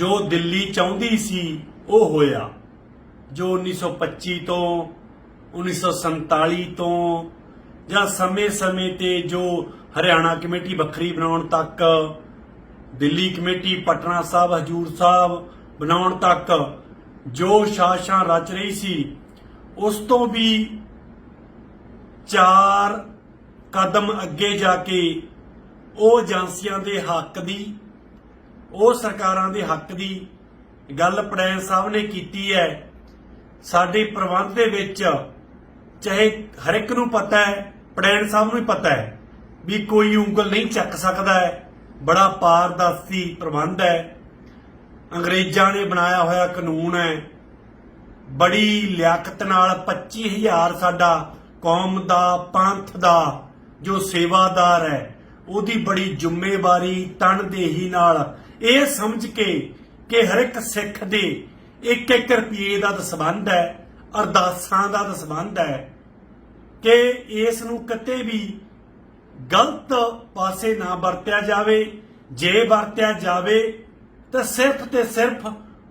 ਜੋ ਦਿੱਲੀ ਚਾਹੁੰਦੀ ਸੀ, ਉਹ ਹੋਇਆ। ਜੋ 1925 ਤੋਂ 1947 ਤੋਂ, ਜਾਂ ਸਮੇਂ-ਸਮੇਂ ਤੇ ਜੋ ਹਰਿਆਣਾ ਕਮੇਟੀ ਵੱਖਰੀ ਬਣਾਉਣ ਤੱਕ, ਦਿੱਲੀ ਕਮੇਟੀ, ਪਟਨਾ ਸਾਹਿਬ, ਹਜੂਰ ਸਾਹਿਬ ਬਣਾਉਣ ਤੱਕ ਜੋ ਸ਼ਾਸਾਂ ਰਚ ਰਹੀ ਸੀ, ਉਸ ਤੋਂ ਵੀ ਚਾਰ ਕਦਮ ਅੱਗੇ ਜਾ ਕੇ ਉਹ ਏਜੰਸੀਆਂ ਦੇ ਹੱਕ ਦੀ ਉਹ ਸਰਕਾਰਾਂ ਦੇ ਹੱਕ ਦੀ ਗੱਲ ਪੜੈਣ ਸਾਹਿਬ ਨੇ ਕੀਤੀ ਹੈ। ਸਾਡੇ ਪ੍ਰਬੰਧ ਦੇ ਵਿੱਚ ਚਾਹੇ ਹਰ ਇੱਕ ਨੂੰ ਪਤਾ ਹੈ, ਪੜੈਣ ਸਾਹਿਬ ਨੂੰ ਵੀ ਪਤਾ ਹੈ ਵੀ ਕੋਈ ਉਂਗਲ ਨਹੀਂ ਚੱਕ ਸਕਦਾ ਹੈ। ਬੜਾ ਪਾਰਦਰਸ਼ੀ ਪ੍ਰਬੰਧ ਹੈ। ਅੰਗਰੇਜ਼ਾਂ ਨੇ ਬਣਾਇਆ ਹੋਇਆ ਕਾਨੂੰਨ ਹੈ। ਬੜੀ ਲਿਆਕਤ ਨਾਲ 25000 ਸਾਡਾ ਕੌਮ ਦਾ, ਪੰਥ ਦਾ ਜੋ ਸੇਵਾਦਾਰ ਹੈ, ਉਹਦੀ ਬੜੀ ਜ਼ਿੰਮੇਵਾਰੀ ਤਨਦੇਹੀ ਨਾਲ ਇਹ ਸਮਝ ਕੇ ਕਿ ਹਰ ਇੱਕ ਸਿੱਖ ਦੇ ਇੱਕ ਇੱਕ ਰੁਪਏ ਦਾ ਤਾਂ ਸੰਬੰਧ ਹੈ, ਅਰਦਾਸਾਂ ਦਾ ਤਾਂ ਸੰਬੰਧ ਹੈ ਕਿ ਇਸ ਨੂੰ ਕਿਤੇ ਵੀ ਗਲਤ ਪਾਸੇ ਨਾ ਵਰਤਿਆ ਜਾਵੇ, ਜੇ ਵਰਤਿਆ ਜਾਵੇ ਤਾਂ ਸਿਰਫ ਤੇ ਸਿਰਫ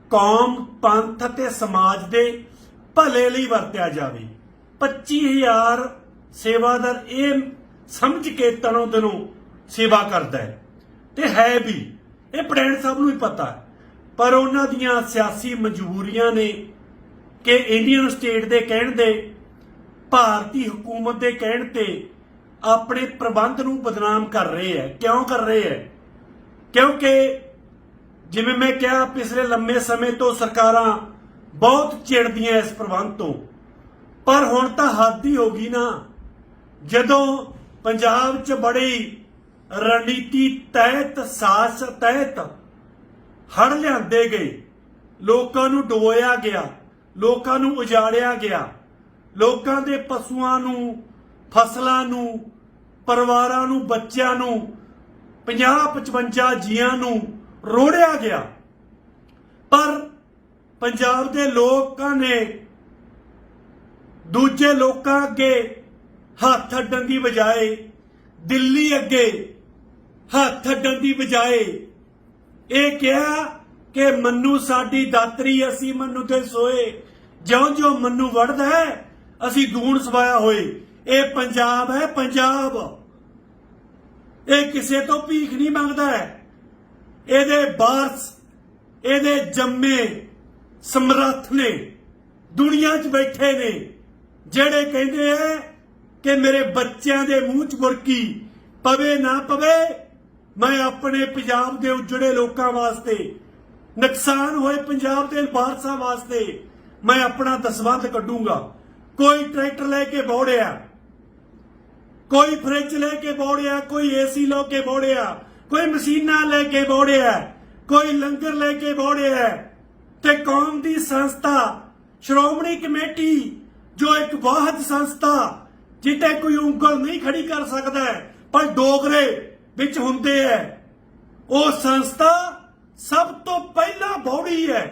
ਕੌਮ, ਪੰਥ ਤੇ ਸਮਾਜ ਦੇ ਭਲੇ ਲਈ ਵਰਤਿਆ ਜਾਵੇ। 25000 ਸੇਵਾਦਾਰ ਇਹ ਸਮਝ ਕੇ ਤਨੋਂ ਤਨੋਂ ਸੇਵਾ ਕਰਦਾ ਹੈ। ਤੇ ਹੈ ਵੀ ਇਹ ਪੜੈਣ ਸਾਹਿਬ ਨੂੰ ਵੀ ਪਤਾ ਹੈ। ਪਰ ਉਹਨਾਂ ਦੀਆਂ ਸਿਆਸੀ ਮਜਬੂਰੀਆਂ ਨੇ ਕਿ ਇੰਡੀਅਨ ਸਟੇਟ ਦੇ ਕਹਿਣ ਦੇ ਭਾਰਤੀ ਹਕੂਮਤ ਦੇ ਕਹਿਣ ਤੇ ਆਪਣੇ ਪ੍ਰਬੰਧ ਨੂੰ ਬਦਨਾਮ ਕਰ ਰਹੇ ਹੈ। ਕਿਉਂ ਕਰ ਰਹੇ ਹੈ? ਕਿਉਂਕਿ ਜਿਵੇਂ ਮੈਂ ਕਿਹਾ, ਪਿਛਲੇ ਲੰਮੇ ਸਮੇਂ ਤੋਂ ਸਰਕਾਰਾਂ ਬਹੁਤ ਚਿੜਦੀਆਂ ਇਸ ਪ੍ਰਬੰਧ ਤੋਂ। ਪਰ ਹੁਣ ਤਾਂ ਹੱਦ ਹੀ ਹੋ ਗਈ ਨਾ। ਜਦੋਂ ਪੰਜਾਬ 'ਚ ਬੜੀ ਰਣਨੀਤੀ ਤਹਿਤ ਸਾਸ ਤਹਿਤ ਹੜ ਲਿਆਂਦੇ ਗਏ। ਲੋਕਾਂ ਨੂੰ ਡੋਇਆ ਗਿਆ, ਲੋਕਾਂ ਨੂੰ ਉਜਾੜਿਆ ਗਿਆ। ਲੋਕਾਂ ਦੇ ਪਸ਼ੂਆਂ ਨੂੰ, ਫਸਲਾਂ ਨੂੰ, ਪਰਿਵਾਰਾਂ ਨੂੰ, ਬੱਚਿਆਂ ਨੂੰ 50 55 ਜੀਆਂ ਨੂੰ ਰੋੜਿਆ ਗਿਆ। ਪਰ ਪੰਜਾਬ ਦੇ ਲੋਕਾਂ ਨੇ ਦੂਜੇ ਲੋਕਾਂ ਅੱਗੇ ਹੱਥ ਅੱਡਣ ਦੀ ਬਜਾਏ ਦਿੱਲੀ ਅੱਗੇ ਹੱਥ ਅੱਡਣ ਦੀ ਬਜਾਏ ਇਹ ਕਿਹਾ ਕਿ ਮੰਨੂ ਸਾਡੀ ਦਾਤਰੀ, ਅਸੀਂ ਮੰਨੂ ਤੇ ਸੋਏ। ਜਿਉਂ ਜਿਉਂ ਮੰਨੂ ਵੜਦਾ ਹੈ, ਅਸੀਂ ਦੂਣ ਸਵਾਇਆ ਹੋਏ। ਇਹ ਪੰਜਾਬ ਹੈ, ਪੰਜਾਬ। ਇਹ ਕਿਸੇ ਤੋਂ ਭੀਖ ਨਹੀਂ ਮੰਗਦਾ ਹੈ। ਇਹਦੇ ਬਾਰਸ, ਇਹਦੇ ਜੰਮੇ ਸਮਰੱਥ ਨੇ, ਦੁਨੀਆ 'ਚ ਬੈਠੇ ਨੇ, ਜਿਹੜੇ ਕਹਿੰਦੇ ਐ ਕਿ ਮੇਰੇ ਬੱਚਿਆਂ ਦੇ ਮੂੰਹ 'ਚ ਬੁਰਕੀ ਪਵੇ ਨਾ ਪਵੇ ਮੈਂ ਆਪਣੇ ਪੰਜਾਬ ਦੇ ਉਜੜੇ ਲੋਕਾਂ ਵਾਸਤੇ, ਨੁਕਸਾਨ ਹੋਏ ਪੰਜਾਬ ਦੇ ਵਾਰਸਾਂ ਵਾਸਤੇ, ਮੈਂ ਆਪਣਾ ਦਸਵੰਧ ਕੱਢੂੰਗਾ। ਕੋਈ ਟਰੈਕਟਰ ਲੈ ਕੇ ਬੋੜਿਆ, ਕੋਈ ਫ੍ਰਿਜ ਲੈ ਕੇ ਬੋੜਿਆ, ਕੋਈ ਏਸੀ ਲੈ ਕੇ ਬੋੜਿਆ, ਕੋਈ ਮਸ਼ੀਨਾਂ ਲੈ ਕੇ ਬੋੜਿਆ, ਕੋਈ ਲੰਗਰ ਲੈ ਕੇ ਬੋੜਿਆ, ਤੇ ਕੌਮ ਦੀ ਸੰਸਥਾ, ਸ਼੍ਰੋਮਣੀ ਕਮੇਟੀ, ਜੋ ਇੱਕ ਵਾਹਦ ਸੰਸਥਾ ਜਿੱਤੇ ਕੋਈ ਉਂਗਲ ਨਹੀਂ ਖੜੀ ਕਰ ਸਕਦਾ, ਪਰ ਡੋਗਰੇ ਵਿੱਚ ਹੁੰਦੇ ਹੈ ਉਹ ਸੰਸਥਾ ਸਭ ਤੋਂ ਪਹਿਲਾਂ ਬੌੜੀ ਹੈ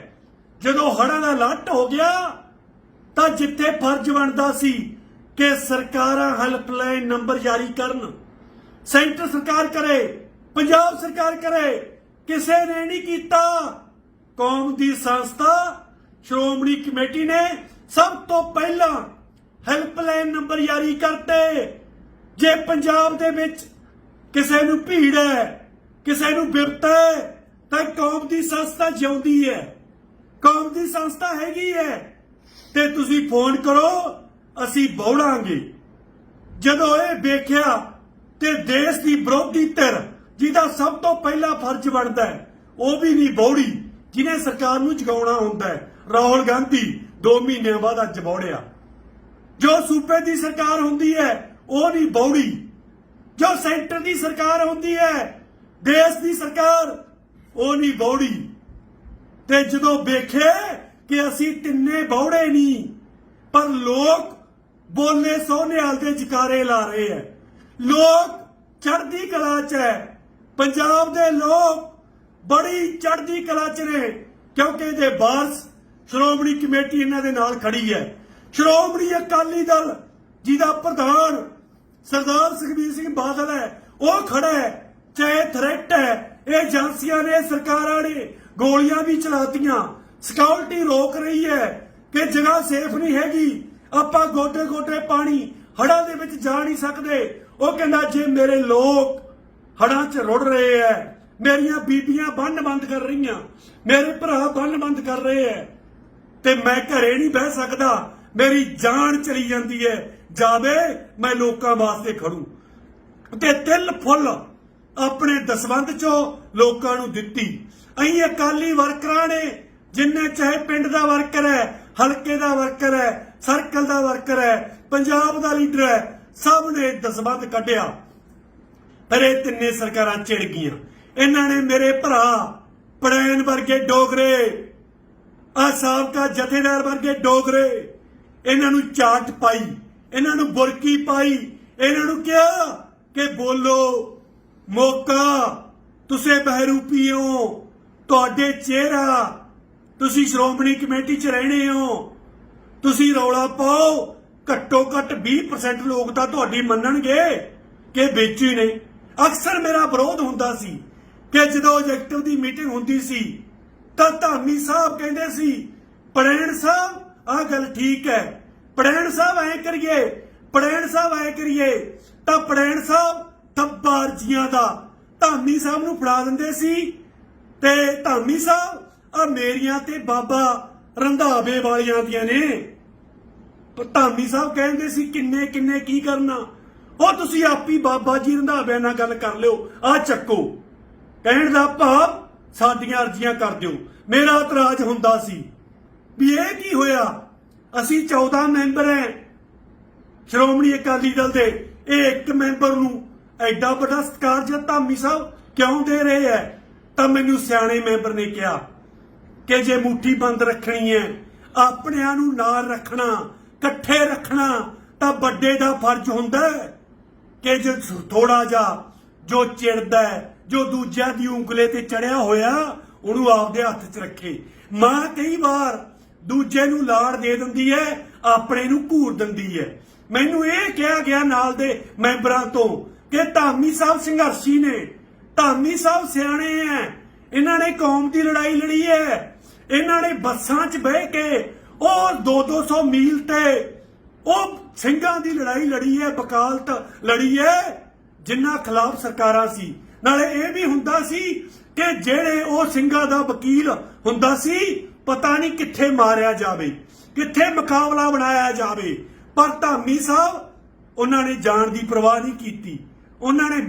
ਜਦੋਂ ਹੜ੍ਹਾਂ ਦਾ ਲੱਟ ਹੋ ਗਿਆ, ਤਾਂ ਜਿੱਥੇ ਫਰਜ਼ ਬਣਦਾ ਸੀ ਕਿ ਸਰਕਾਰਾਂ ਹੈਲਪਲਾਈਨ ਨੰਬਰ ਜਾਰੀ ਕਰਨ, ਸੈਂਟਰ ਸਰਕਾਰ ਕਰੇ, ਪੰਜਾਬ ਸਰਕਾਰ ਕਰੇ, ਕਿਸੇ ਨੇ ਨਹੀਂ ਕੀਤਾ, ਕੌਮ ਦੀ ਸੰਸਥਾ, ਸ਼੍ਰੋਮਣੀ ਕਮੇਟੀ ਨੇ ਸਭ ਤੋਂ ਪਹਿਲਾਂ ਹੈਲਪਲਾਈਨ ਨੰਬਰ ਜਾਰੀ ਕਰਤੇ। ਜੇ ਪੰਜਾਬ ਦੇ ਵਿੱਚ ਕਿਸੇ ਨੂੰ ਭੀੜ ਹੈ, ਕਿਸੇ ਨੂੰ ਬਿਪਤਾ ਹੈ, ਤਾਂ ਕੌਮ ਦੀ ਸੰਸਥਾ ਜਿਉਂਦੀ ਹੈ। ਕੌਮ ਦੀ ਸੰਸਥਾ ਹੈਗੀ ਹੈ। ਤੇ ਤੁਸੀਂ ਫੋਨ ਕਰੋ, ਅਸੀਂ ਬੌੜਾਂਗੇ ਜਦੋਂ ਇਹ ਵੇਖਿਆ ਤੇ ਦੇਸ਼ ਦੀ ਵਿਰੋਧੀ ਧਿਰ, ਜਿਹਦਾ ਸਭ ਤੋਂ ਪਹਿਲਾ ਫਰਜ਼ ਬਣਦਾ ਹੈ, ਉਹ ਵੀ ਨਹੀਂ ਬੌੜੀ, ਜਿਹਨੇ ਸਰਕਾਰ ਨੂੰ ਜਗਾਉਣਾ ਹੁੰਦਾ ਹੈ। ਰਾਹੁਲ ਗਾਂਧੀ 2 ਮਹੀਨਿਆਂ ਬਾਅਦ ਅੱਜ ਬੌੜਿਆ। ਜੋ ਸੂਬੇ ਦੀ ਸਰਕਾਰ ਹੁੰਦੀ ਹੈ, ਉਹ ਨਹੀਂ ਬੌੜੀ। ਜੋ ਸੈਂਟਰ ਦੀ ਸਰਕਾਰ ਹੁੰਦੀ ਹੈ, ਦੇਸ਼ ਦੀ ਸਰਕਾਰ, ਉਹ ਨਹੀਂ ਬੌੜੀ। ਤੇ ਜਦੋਂ ਵੇਖੇ ਕਿ ਅਸੀਂ ਤਿੰਨੇ ਬੌੜੇ ਨਹੀਂ, ਪਰ ਲੋਕ ਬੋਲੇ ਸੋਹਣਿਆਲ ਦੇ ਜਕਾਰੇ ਲਾ ਰਹੇ ਹੈ। ਲੋਕ ਚੜ੍ਹਦੀ ਕਲਾ 'ਚ ਹੈ। ਪੰਜਾਬ ਦੇ ਲੋਕ ਬੜੀ ਚੜ੍ਹਦੀ ਕਲਾ 'ਚ ਨੇ, ਕਿਉਂਕਿ ਇਹਦੇ ਵਾਰਸ ਸ਼੍ਰੋਮਣੀ ਕਮੇਟੀ ਇਹਨਾਂ ਦੇ ਨਾਲ ਖੜੀ ਹੈ। ਸ਼੍ਰੋਮਣੀ ਅਕਾਲੀ ਦਲ, ਜਿਹਦਾ ਪ੍ਰਧਾਨ ਸਰਦਾਰ ਸੁਖਬੀਰ ਸਿੰਘ ਬਾਦਲ ਹੈ, ਉਹ ਖੜਾ ਹੈ, ਚਾਹੇ ਥ੍ਰੈਟ ਹੈ, ਇਹ ਏਜੰਸੀਆਂ ਨੇ, ਸਰਕਾਰਾਂ ਨੇ ਗੋਲੀਆਂ ਵੀ ਚਲਾਤੀਆਂ। ਸਿਕਿਉਰਿਟੀ ਰੋਕ ਰਹੀ ਹੈ ਕਿ ਜਗ੍ਹਾ ਸੇਫ ਨਹੀਂ ਹੈਗੀ, ਆਪਾਂ ਗੋਟੇ ਗੋਟੇ ਪਾਣੀ ਹੜਾਂ ਦੇ ਵਿੱਚ ਜਾ ਨਹੀਂ ਸਕਦੇ। ਉਹ ਕਹਿੰਦਾ, ਜੇ ਮੇਰੇ ਲੋਕ ਹੜਾਂ 'ਚ ਰੁੜ ਰਹੇ ਐ ਮੇਰੀਆਂ ਬੀਬੀਆਂ ਬੰਨ ਬੰਦ ਕਰ ਰਹੀਆਂ, ਮੇਰੇ ਭਰਾ ਬੰਨ ਬੰਦ ਕਰ ਰਹੇ ਐ ਤੇ ਮੈਂ ਘਰੇ ਨਹੀਂ ਬਹਿ ਸਕਦਾ। ਮੇਰੀ ਜਾਨ ਚਲੀ ਜਾਂਦੀ ਹੈ। ਜਾਵੇ, ਮੈਂ ਲੋਕਾਂ ਵਾਸਤੇ ਖੜੂ। ਤੇ ਤਿਲ ਫੁੱਲ ਆਪਣੇ ਦਸਵੰਧ ਚੋਂ ਲੋਕਾਂ ਨੂੰ ਦਿੱਤੀ। ਅਹੀਂ ਅਕਾਲੀ ਵਰਕਰਾਂ ਨੇ, ਜਿੰਨੇ ਚਾਹੇ ਪਿੰਡ ਦਾ ਵਰਕਰ ਹੈ, ਹਲਕੇ ਦਾ ਵਰਕਰ ਹੈ, ਸਰਕਲ ਦਾ ਵਰਕਰ ਹੈ, ਪੰਜਾਬ ਦਾ ਲੀਡਰ ਹੈ, ਸਭ ਨੇ ਦਸਵੰਧ ਕੱਢਿਆ। ਪਰ ਇਹ ਤਿੰਨੇ ਸਰਕਾਰਾਂ ਚਿੜ ਗਈਆਂ। ਇਹਨਾਂ ਨੇ ਮੇਰੇ ਭਰਾ ਪੜੈਨ ਵਰਗੇ ਡੋਗਰੇ ਆ ਸਾਬਕਾ ਜਥੇਦਾਰ ਵਰਗੇ ਡੋਗਰੇ ਇਹਨਾਂ ਨੂੰ ਚਾਟ ਪਾਈ, ਇਹਨਾਂ ਨੂੰ ਬੁਰਕੀ ਪਾਈ, ਇਹਨਾਂ ਨੂੰ ਕਿਹਾ ਕਿ ਬੋਲੋ, ਮੌਕਾ, ਤੁਸੀਂ ਬਹਿਰੂਪੀ ਹੋ ਤੁਹਾਡੇ ਚਿਹਰਾ, ਤੁਸੀਂ ਸ਼੍ਰੋਮਣੀ ਕਮੇਟੀ 'ਚ ਰਹਿਣੇ ਹੋ, ਤੁਸੀਂ ਰੌਲਾ ਪਾਓ ਘੱਟੋ ਘੱਟ 20% ਲੋਕ ਤਾਂ ਤੁਹਾਡੀ ਮੰਨਣਗੇ ਕਿ ਵਿੱਚ ਹੀ ਨੇ ਅਕਸਰ ਮੇਰਾ ਵਿਰੋਧ ਹੁੰਦਾ ਸੀ ਕਿ ਜਦੋਂ ਐਗਜ਼ੈਕਟਿਵ ਦੀ ਮੀਟਿੰਗ ਹੁੰਦੀ ਸੀ, ਤਾਂ ਧਾਮੀ ਸਾਹਿਬ ਕਹਿੰਦੇ ਸੀ ਪ੍ਰੈਣ ਸਾਹਿਬ ਆਹ ਗੱਲ ਠੀਕ ਹੈ। ਪੜੈਣ ਸਾਹਿਬ ਐ ਕਰੀਏ ਪੜੈਣ ਸਾਹਿਬ ਐ ਕਰੀਏ, ਤਾਂ ਪੜੈਣ ਸਾਹਿਬ ਤੱਬਾਰ ਜੀਆਂ ਦਾ ਧਾਮੀ ਸਾਹਿਬ ਨੂੰ ਫੜਾ ਦਿੰਦੇ ਸੀ ਤੇ ਧਾਮੀ ਸਾਹਿਬ ਆ ਮੇਰੀਆਂ ਤੇ ਬਾਬਾ ਰੰਧਾਵੇ ਵਾਲੀਆਂ ਦੀਆਂ ਨੇ। ਧਾਮੀ ਸਾਹਿਬ ਕਹਿੰਦੇ ਸੀ, ਕਿੰਨੇ ਕਿੰਨੇ ਕੀ ਕਰਨਾ? ਉਹ ਤੁਸੀਂ ਆਪੀ ਬਾਬਾ ਜੀ ਰੰਧਾਵਿਆਂ ਨਾਲ ਗੱਲ ਕਰ ਲਿਓ ਆ ਚੱਕੋ। ਕਹਿਣ ਦਾ ਭਾਵ ਸਾਡੀਆਂ ਅਰਜ਼ੀਆਂ ਕਰ ਦਿਓ। ਮੇਰਾ ਇਤਰਾਜ਼ ਹੁੰਦਾ ਸੀ। ਵੀ ਇਹ ਕੀ ਹੋਇਆ? ਅਸੀਂ 14 ਮੈਂਬਰ ਐ। ਸ਼੍ਰੋਮਣੀ ਅਕਾਲੀ ਦਲ ਦੇ ਇਹ ਇੱਕ ਮੈਂਬਰ ਨੂੰ ਐਡਾ ਵੱਡਾ ਸਤਿਕਾਰ ਜਿਹੜਾ ਧਾਮੀ ਸਾਹਿਬ ਕਿਉਂ ਦੇ ਰਹੇ ਐ? ਤਾਂ ਮੈਨੂੰ ਸਿਆਣੇ ਮੈਂਬਰ ਨੇ ਕਿਹਾ ਕਿ ਜੇ ਮੁੱਠੀ ਬੰਦ ਰੱਖਣੀ ਹੈ ਆਪਣਿਆਂ ਨੂੰ ਨਾਲ ਰੱਖਣਾ, ਇਕੱਠੇ ਰੱਖਣਾ ਤਾਂ ਵੱਡੇ ਦਾ ਫਰਜ਼ ਹੁੰਦਾ ਕਿ ਜੇ ਥੋੜਾ ਜਾ ਜੋ ਚਿੜਦਾ ਜੋ ਦੂਜਿਆਂ ਦੀ ਉਂਗਲੇ ਤੇ ਚੜਿਆ ਹੋਇਆ, ਉਹਨੂੰ ਆਪਦੇ ਹੱਥ 'ਚ ਰੱਖੇ। ਮਾਂ ਕਈ ਵਾਰ ਦੂਜੇ ਨੂੰ ਲਾੜ ਦੇ ਦਿੰਦੀ ਹੈ ਆਪਣੇ ਨੂੰ ਘੂਰ ਦਿੰਦੀ ਹੈ ਮੈਨੂੰ ਇਹ ਕਿਹਾ ਗਿਆ ਨਾਲ ਦੇ ਮੈਂਬਰਾਂ ਤੋਂ ਕਿ ਧਾਮੀ ਸਾਹਿਬ ਸੰਘਰਸ਼ੀ ਨੇ, ਧਾਮੀ ਸਾਹਿਬ ਸਿਆਣੇ ਐ। ਇਹਨਾਂ ਨੇ ਕੌਮ ਦੀ ਲੜਾਈ ਲੜੀ ਹੈ ਇਹਨਾਂ ਨੇ ਬੱਸਾਂ 'ਚ ਬਹਿ ਕੇ ਉਹ 2-200 ਮੀਲ ਤੇ ਉਹ ਸਿੰਘਾਂ ਦੀ ਲੜਾਈ ਲੜੀ ਹੈ ਵਕਾਲਤ ਲੜੀ ਹੈ ਜਿਨ੍ਹਾਂ ਖਿਲਾਫ ਸਰਕਾਰਾਂ ਸੀ। ਨਾਲੇ ਇਹ ਵੀ ਹੁੰਦਾ ਸੀ ਕਿ ਜਿਹੜੇ ਉਹ ਸਿੰਘਾਂ ਦਾ ਵਕੀਲ ਹੁੰਦਾ ਸੀ ਪਤਾ ਨਹੀਂ ਕਿੱਥੇ ਮਾਰਿਆ ਜਾਵੇ, ਕਿੱਥੇ ਮੁਕਾਬਲਾ ਬਣਾਇਆ ਜਾਵੇ। ਪਰ ਧਾਮੀ ਸਾਹਿਬ, ਉਹਨਾਂ ਨੇ ਜਾਣ ਦੀ ਪਰਵਾਹ ਨਹੀਂ ਕੀਤੀ। ਉਹਨਾਂ ਨੇ